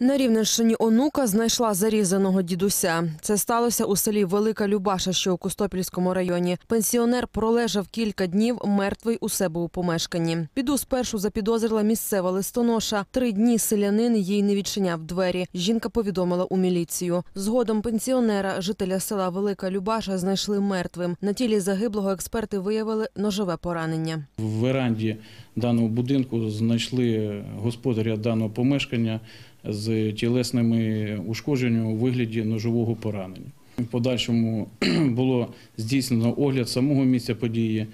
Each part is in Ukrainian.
На Рівненщині онука знайшла зарізаного дідуся. Це сталося у селі Велика Любаша, що у Костопільському районі. Пенсіонер пролежав кілька днів мертвий у себе у помешканні. Піду спершу запідозрила місцева листоноша. Три дні селянин їй не відчиняв двері. Жінка повідомила у міліцію. Згодом пенсіонера, жителя села Велика Любаша, знайшли мертвим. На тілі загиблого експерти виявили ножове поранення. В веранді даного будинку знайшли господаря даного помешкання з тілесними ушкодженнями у вигляді ножового поранення. В подальшому було здійснено огляд самого місця події.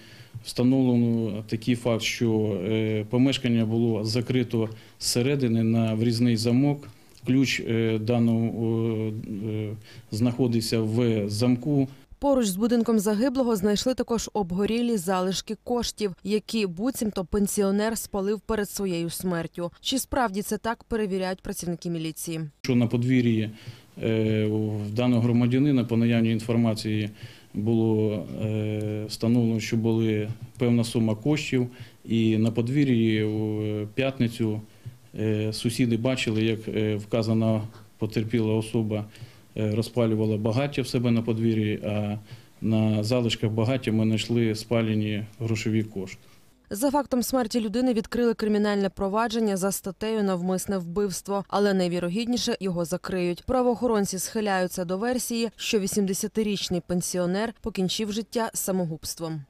Встановлено такий факт, що е, помешкання було закрито зсередини на врізний замок. Ключ е, даного е, знаходився в замку. Поруч з будинком загиблого знайшли також обгорілі залишки коштів, які буцімто пенсіонер спалив перед своєю смертю. Чи справді це так перевіряють працівники міліції? що на подвір'ї е, в даного громадянина по наявній інформації було е, встановлено, що були певна сума коштів, і на подвір'ї в п'ятницю е, сусіди бачили, як е, вказана потерпіла особа е, розпалювала багаття в себе на подвір'ї, а на залишках багаття ми знайшли спалені грошові кошти. За фактом смерті людини відкрили кримінальне провадження за статтею навмисне вбивство, але найвірогідніше його закриють. Правоохоронці схиляються до версії, що 80-річний пенсіонер покінчив життя самогубством.